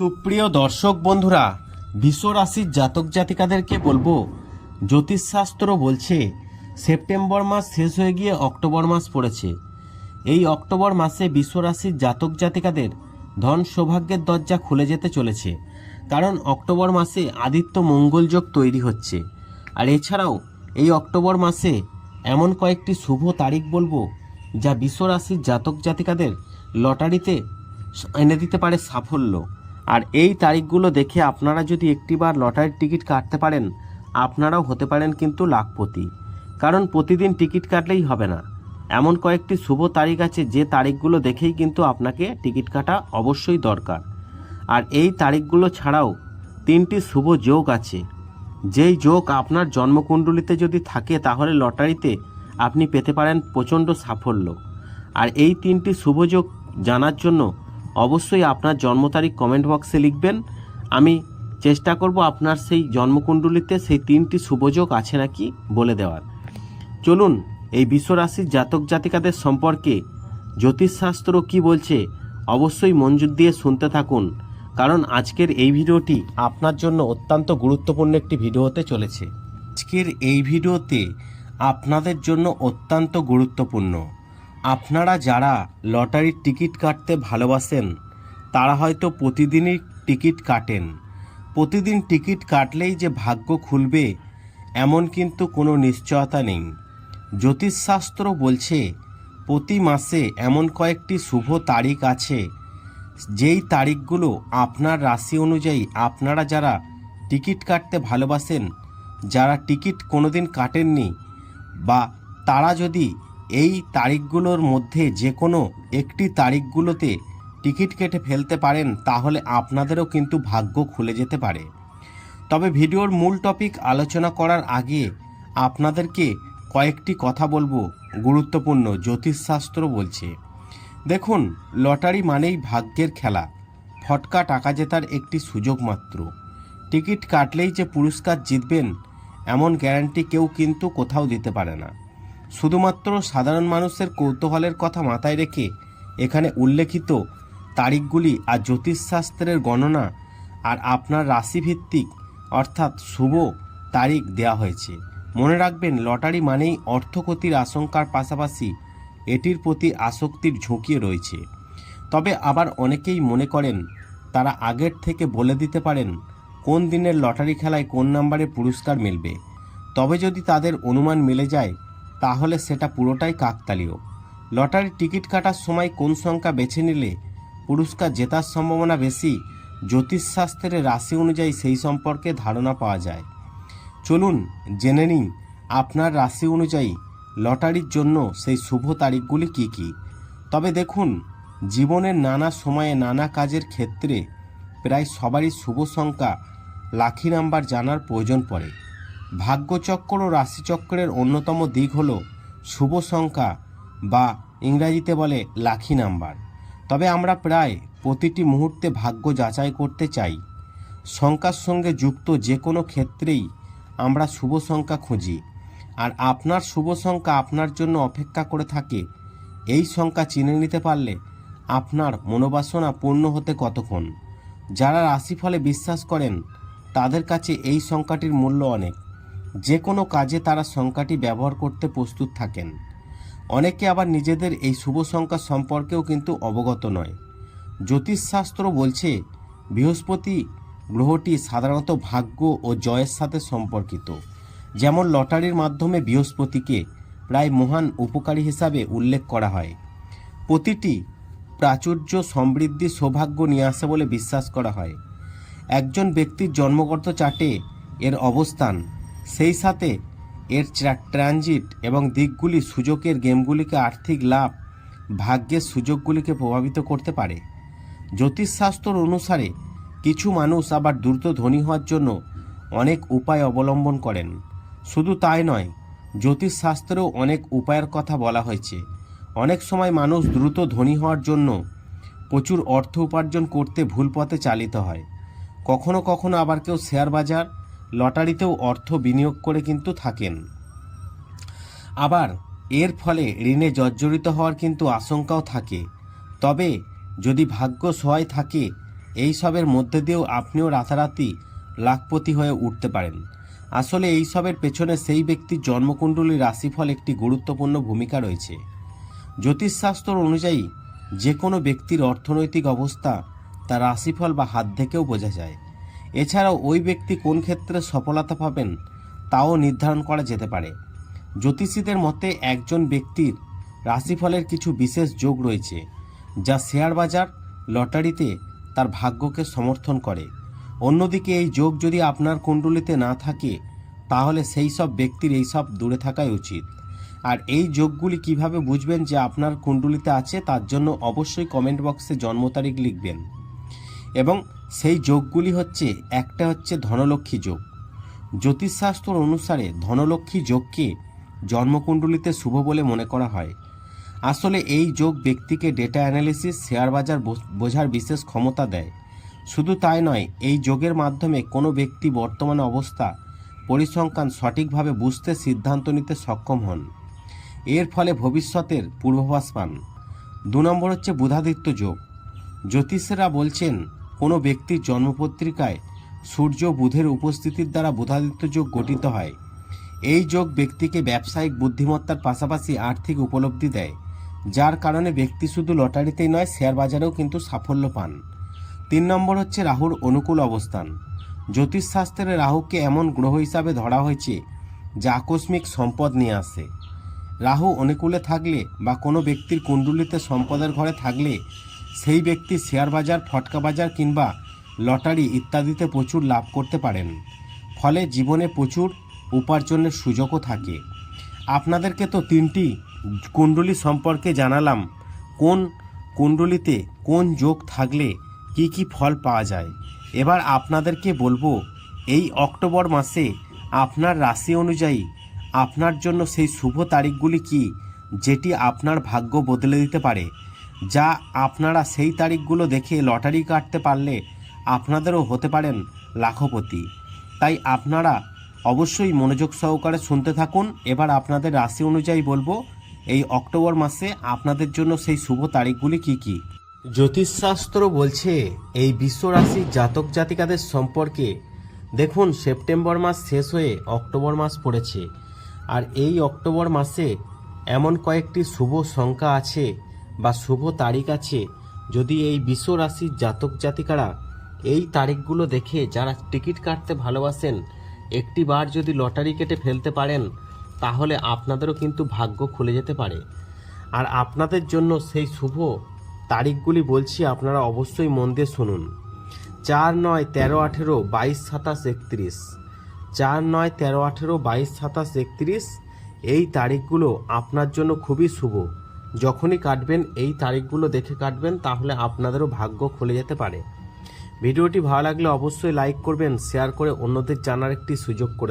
সুপ্রিয় দর্শক বন্ধুরা বিশ্ব রাশির জাতক জাতিকাদেরকে বলব, জ্যোতিষশাস্ত্র বলছে, সেপ্টেম্বর মাস শেষ হয়ে গিয়ে অক্টোবর মাস পড়েছে। এই অক্টোবর মাসে বিশ্ব রাশির জাতক জাতিকাদের ধন সৌভাগ্যের দরজা খুলে যেতে চলেছে, কারণ অক্টোবর মাসে আদিত্য মঙ্গল যোগ তৈরি হচ্ছে। আর এছাড়াও, এই অক্টোবর মাসে এমন কয়েকটি শুভ তারিখ বলব, যা বিশ্ব রাশির জাতক জাতিকাদের লটারিতে এনে দিতে পারে সাফল্য। আর এই তারিখগুলো দেখে আপনারা যদি একটিবার লটারির টিকিট কাটতে পারেন, আপনারাও হতে পারেন কিন্তু লাখপতি। কারণ প্রতিদিন টিকিট কাটলেই হবে না। এমন কয়েকটি শুভ তারিখ আছে যে তারিখগুলো দেখেই কিন্তু আপনাকে টিকিট কাটা অবশ্যই দরকার। আর এই তারিখগুলো ছাড়াও তিনটি শুভ যোগ আছে। যেই যোগ আপনার জন্মকুণ্ডলিতে যদি থাকে, তাহলে লটারিতে আপনি পেতে পারেন প্রচণ্ড সাফল্য। আর এই তিনটি শুভযোগ জানার জন্য অবশ্যই আপনার জন্ম তারিখ কমেন্ট বক্সে লিখবেন। আমি চেষ্টা করব আপনার সেই জন্মকুণ্ডলিতে সেই তিনটি শুভযোগ আছে নাকি বলে দেওয়ার। চলুন, এই বিশ্বরাশির জাতক জাতিকাদের সম্পর্কে জ্যোতিষশাস্ত্র কি বলছে অবশ্যই মঞ্জুর দিয়ে শুনতে থাকুন, কারণ আজকের এই ভিডিওটি আপনার জন্য অত্যন্ত গুরুত্বপূর্ণ একটি ভিডিও হতে চলেছে। আজকের এই ভিডিওতে আপনাদের জন্য অত্যন্ত গুরুত্বপূর্ণ। আপনারা যারা লটারির টিকিট কাটতে ভালোবাসেন, তারা হয়তো প্রতিদিনই টিকিট কাটেন। প্রতিদিন টিকিট কাটলেই যে ভাগ্য খুলবে, এমন কিন্তু কোনো নিশ্চয়তা নেই। জ্যোতিষশাস্ত্র বলছে, প্রতি মাসে এমন কয়েকটি শুভ তারিখ আছে, যেই তারিখগুলো আপনার রাশি অনুযায়ী আপনারা যারা টিকিট কাটতে ভালোবাসেন, যারা টিকিট কোনোদিন কাটেননি বা তারা যদি এই তারিখগুলোর মধ্যে যে কোনো একটি তারিখগুলোতে টিকিট কেটে ফেলতে পারেন, তাহলে আপনাদেরও কিন্তু ভাগ্য খুলে যেতে পারে। তবে ভিডিওর মূল টপিক আলোচনা করার আগে আপনাদেরকে কয়েকটি কথা বলব, গুরুত্বপূর্ণ জ্যোতিষশাস্ত্র বলছে। দেখুন, লটারি মানেই ভাগ্যের খেলা। ফটকা টাকা জেতার একটি সুযোগ মাত্র। টিকিট কাটলেই যে পুরস্কার জিতবেন, এমন গ্যারান্টি কেউ কিন্তু কোথাও দিতে পারে না। শুধুমাত্র সাধারণ মানুষের কৌতূহলের কথা মাথায় রেখে এখানে উল্লেখিত তারিখগুলি আর জ্যোতিষশাস্ত্রের গণনা আর আপনার রাশিভিত্তিক, অর্থাৎ শুভ, তারিখ দেওয়া হয়েছে। মনে রাখবেন, লটারি মানেই অর্থক্ষতির আশঙ্কার পাশাপাশি এটির প্রতি আসক্তির ঝুঁকি রয়েছে। তবে আবার অনেকেই মনে করেন, তারা আগের থেকে বলে দিতে পারেন, কোন দিনের লটারি খেলায় কোন নাম্বারে পুরস্কার মিলবে। তবে যদি তাদের অনুমান মিলে যায় তাহলে সেটা পুরোটাই কাকতালীয়। লটারির টিকিট কাটার সময় কোন সংখ্যা বেছে নিলে পুরস্কার জেতার সম্ভাবনা বেশি জ্যোতিষশাস্ত্রের রাশি অনুযায়ী সেই সম্পর্কে ধারণা পাওয়া যায়। চলুন জেনে নিন আপনার রাশি অনুযায়ী লটারির জন্য সেই শুভ তারিখগুলি কি কি? তবে দেখুন, জীবনের নানা সময়ে নানা কাজের ক্ষেত্রে প্রায় সবারই শুভ সংখ্যা লাখি নাম্বার জানার প্রয়োজন পড়ে। ভাগ্যচক্র ও রাশিচক্রের অন্যতম দিক হল শুভ সংখ্যা বা ইংরাজিতে বলে লাখি নাম্বার। তবে আমরা প্রায় প্রতিটি মুহূর্তে ভাগ্য যাচাই করতে চাই। সংখ্যার সঙ্গে যুক্ত যে কোনো ক্ষেত্রেই আমরা শুভ সংখ্যা খুঁজি। আর আপনার শুভ সংখ্যা আপনার জন্য অপেক্ষা করে থাকে। এই সংখ্যা চিনে নিতে পারলে আপনার মনোবাসনা পূর্ণ হতে কতক্ষণ? যারা রাশিফলে বিশ্বাস করেন, তাদের কাছে এই সংখ্যাটির মূল্য অনেক। যে কোনো কাজে তারা সংখ্যাটি ব্যবহার করতে প্রস্তুত থাকেন। অনেকে আবার নিজেদের এই শুভ সংখ্যা সম্পর্কেও কিন্তু অবগত নয়। জ্যোতিষশাস্ত্র বলছে, বৃহস্পতি গ্রহটি সাধারণত ভাগ্য ও জয়ের সাথে সম্পর্কিত। যেমন লটারির মাধ্যমে বৃহস্পতিকে প্রায় মহান উপকারী হিসাবে উল্লেখ করা হয়। প্রতিটি প্রাচুর্য সমৃদ্ধি সৌভাগ্য নিয়ে আসে বলে বিশ্বাস করা হয়। একজন ব্যক্তির জন্মগত চার্টে এর অবস্থান সেই সাথে এর ট্রা- ট্রানজিট এবং দিকগুলি সুযোগের গেমগুলিকে আর্থিক লাভ, ভাগ্যের সুযোগগুলিকে প্রভাবিত করতে পারে। জ্যোতিষশাস্ত্র অনুসারে কিছু মানুষ আবার দ্রুত ধনী হওয়ার জন্য অনেক উপায় অবলম্বন করেন। শুধু তাই নয়, জ্যোতিষশাস্ত্রেও অনেক উপায়ের কথা বলা হয়েছে। অনেক সময় মানুষ দ্রুত ধনী হওয়ার জন্য প্রচুর অর্থ উপার্জন করতে ভুল পথে চালিত হয়। কখনো কখনো আবার কেউ শেয়ার বাজার লটারিতেও অর্থ বিনিয়োগ করে কিন্তু থাকেন। আবার এর ফলে ঋণে জর্জরিত হওয়ার কিন্তু আশঙ্কাও থাকে। তবে যদি ভাগ্য সহায় থাকে, এই সবের মধ্যে দিয়েও আপনিও রাতারাতি লাখপতি হয়ে উঠতে পারেন। আসলে এই সবের পেছনে সেই ব্যক্তির জন্মকুণ্ডলী রাশিফল একটি গুরুত্বপূর্ণ ভূমিকা রয়েছে। জ্যোতিষশাস্ত্র অনুযায়ী, যে কোনো ব্যক্তির অর্থনৈতিক অবস্থা তার রাশিফল বা হাত থেকেও বোঝা যায়। এছাড়াও ওই ব্যক্তি কোন ক্ষেত্রে সফলতা পাবেন, তাও নির্ধারণ করা যেতে পারে। জ্যোতিষীদের মতে একজন ব্যক্তির রাশিফলের কিছু বিশেষ যোগ রয়েছে, যা শেয়ার বাজার, লটারিতে তার ভাগ্যকে সমর্থন করে। অন্যদিকে এই যোগ যদি আপনার কুণ্ডলিতে না থাকে, তাহলে সেই সব ব্যক্তির এই সব দূরে থাকাই উচিত। আর এই যোগগুলি কীভাবে বুঝবেন যে আপনার কুণ্ডলিতে আছে, তার জন্য অবশ্যই কমেন্ট বক্সে জন্ম তারিখ লিখবেন। এবং সেই যোগগুলি হচ্ছে, একটা হচ্ছে ধনলক্ষ্মী যোগ। জ্যোতিষশাস্ত্র অনুসারে ধনলক্ষ্মী যোগকে জন্মকুণ্ডলিতে শুভ বলে মনে করা হয়। আসলে এই যোগ ব্যক্তিকে ডেটা অ্যানালিসিস শেয়ার বাজার বোঝ- বোঝার বিশেষ ক্ষমতা দেয়। শুধু তাই নয়, এই যোগের মাধ্যমে কোনো ব্যক্তি বর্তমান অবস্থা, পরিসংখ্যান সঠিকভাবে বুঝতে সিদ্ধান্ত নিতে সক্ষম হন। এর ফলে ভবিষ্যতের পূর্বাভাস পান। দু নম্বর হচ্ছে বুধাদিত্য যোগ। জ্যোতিষেরা বলছেন কোনো ব্যক্তির জন্মপত্রিকায় সূর্য বুধের উপস্থিতির দ্বারা বুধাদিত্য যোগ গঠিত হয়। এই যোগ ব্যক্তিকে ব্যবসায়িক বুদ্ধিমত্তার পাশাপাশি আর্থিক উপলব্ধি দেয়, যার কারণে ব্যক্তি শুধু লটারিতেই নয়, শেয়ার বাজারেও কিন্তু সাফল্য পান। তিন নম্বর হচ্ছে রাহুর অনুকূল অবস্থান। জ্যোতিষশাস্ত্রে রাহুকে এমন গ্রহ হিসাবে ধরা হয়েছে, যা আকস্মিক সম্পদ নিয়ে আসে। রাহু অনুকূলে থাকলে বা কোনো ব্যক্তির কুণ্ডুলিতে সম্পদের ঘরে থাকলে সেই ব্যক্তি শেয়ার বাজার, ফটকা বাজার কিংবা লটারি ইত্যাদিতে প্রচুর লাভ করতে পারেন। ফলে জীবনে প্রচুর উপার্জনের সুযোগও থাকে। আপনাদেরকে তো তিনটি কুণ্ডলী সম্পর্কে জানালাম। কোন কুণ্ডলিতে কোন যোগ থাকলে কি কি ফল পাওয়া যায়? এবার আপনাদেরকে বলব, এই অক্টোবর মাসে আপনার রাশি অনুযায়ী আপনার জন্য সেই শুভ তারিখগুলি কি, যেটি আপনার ভাগ্য বদলে দিতে পারে? যা আপনারা সেই তারিখগুলো দেখে লটারি কাটতে পারলে আপনাদেরও হতে পারেন লাখপতি। তাই আপনারা অবশ্যই মনোযোগ সহকারে শুনতে থাকুন। এবার আপনাদের রাশি অনুযায়ী বলব, এই অক্টোবর মাসে আপনাদের জন্য সেই শুভ তারিখগুলি কি কি? জ্যোতিষশাস্ত্র বলছে, এই বিশ্ব রাশির জাতক জাতিকাদের সম্পর্কে দেখুন, সেপ্টেম্বর মাস শেষ হয়ে অক্টোবর মাস পড়েছে। আর এই অক্টোবর মাসে এমন কয়েকটি শুভ সংখ্যা আছে বা শুভ তারিখ আছে, যদি এই বিশ্ব রাশির জাতক জাতিকারা এই তারিখগুলো দেখে যারা টিকিট কাটতে ভালোবাসেন, একটি বার যদি লটারি কেটে ফেলতে পারেন, তাহলে আপনাদেরও কিন্তু ভাগ্য খুলে যেতে পারে। আর আপনাদের জন্য সেই শুভ তারিখগুলি বলছি আপনারা অবশ্যই মন দিয়ে শুনুন। চার নয় তেরো আঠেরো বাইশ সাতাশ একত্রিশ। চার নয় তেরো আঠেরো বাইশ সাতাশ একত্রিশ, এই তারিখগুলো আপনার জন্য খুবই শুভ। যখনই কাটবেন, এই তারিখগুলো দেখে কাটবেন, তাহলে আপনাদেরও ভাগ্য খুলে যেতে পারে। ভিডিওটি ভালো লাগলে অবশ্যই লাইক করবেন শেয়ার করে অন্যদের জানার একটি সুযোগ করে